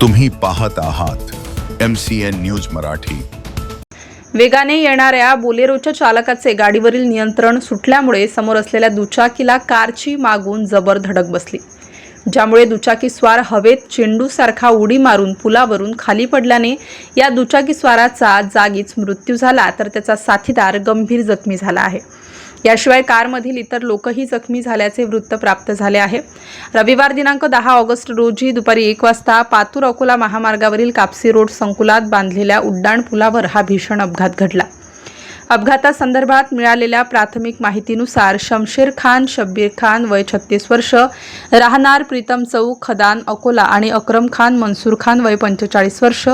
तुम्ही पाहत आहात M C N news Marathi. वेगाने येणाऱ्या बोलेरोच्या चालकाचे गाडीवरील नियंत्रण सुटल्यामुळे समोर असलेल्या दुचाकीला कारची मागून जबर धडक बसली. ज्यामुळे दुचाकी स्वार हवेत चेंडूसारखा उडी मारून पुलावरून खाली पडल्याने या दुचाकी स्वाराचा जागीच मृत्यू झाला तर त्याचा साथीदार गंभीर जखमी झाला आहे. याशिवाय कारमधील इतर लोकही जखमी झाल्याचे वृत्त प्राप्त झाले आहे. रविवार दिनांक दहा ऑगस्ट रोजी दुपारी एक वाजता पातूर अकोला महामार्गावरील कापसी रोड संकुलात बांधलेल्या उड्डाण पुलावर हा भीषण अपघात घडला. अपघातासंदर्भात मिळालेल्या प्राथमिक माहितीनुसार शमशेर खान शब्बीर खान वय छत्तीस वर्ष राहणार प्रीतम चौक खदान अकोला आणि अक्रम खान मनसूर खान वय पंचेचाळीस वर्ष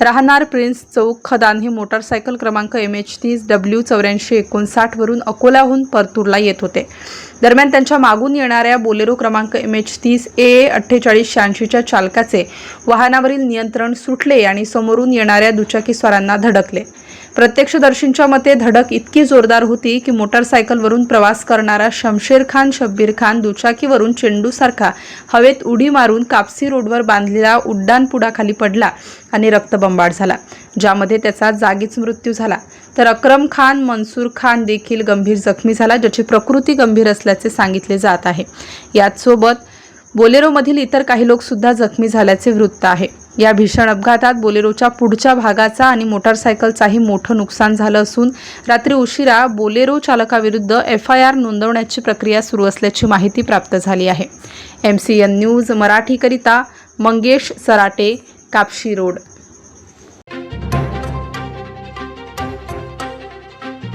राहणार प्रिन्स चौक खदान हे मोटारसायकल क्रमांक एम एच तीस डब्ल्यू चौऱ्याऐंशी एकोणसाठवरून अकोलाहून परतूरला येत होते. दरम्यान त्यांच्या मागून येणाऱ्या बोलेरो क्रमांक एम एच तीस ए अठ्ठेचाळीस शहाऐंशीच्या चालकाचे वाहनावरील नियंत्रण सुटले आणि समोरून येणाऱ्या दुचाकीस्वारांना धडकले. प्रत्यक्षदर्शींच्या मते धडक इतकी जोरदार होती की मोटारसायकलवरून प्रवास करणारा शमशेर खान शब्बीर खान दुचाकीवरून चेंडूसारखा हवेत उडी मारून कापसी रोडवर बांधलेला उड्डाणपुडाखाली पडला आणि रक्तबंबाळ झाला ज्यामध्ये त्याचा जागीच मृत्यू झाला. तर अक्रम खान मनसूर खान देखील गंभीर जखमी झाला ज्याची प्रकृती गंभीर असल्याचे सांगितले जात आहे. याचसोबत बोलेरोमधील इतर काही लोकसुद्धा जखमी झाल्याचे वृत्त आहे. या भीषण अपघातात बोलेरोच्या पुढच्या भागाचा आणि मोटारसायकलचाही मोठं नुकसान झालं असून रात्री उशिरा बोलेरो चालकाविरुद्ध एफ आय आर नोंदवण्याची प्रक्रिया सुरू असल्याची माहिती प्राप्त झाली आहे. एम सी एन न्यूज मराठीकरिता मंगेश सराटे कापशी रोड.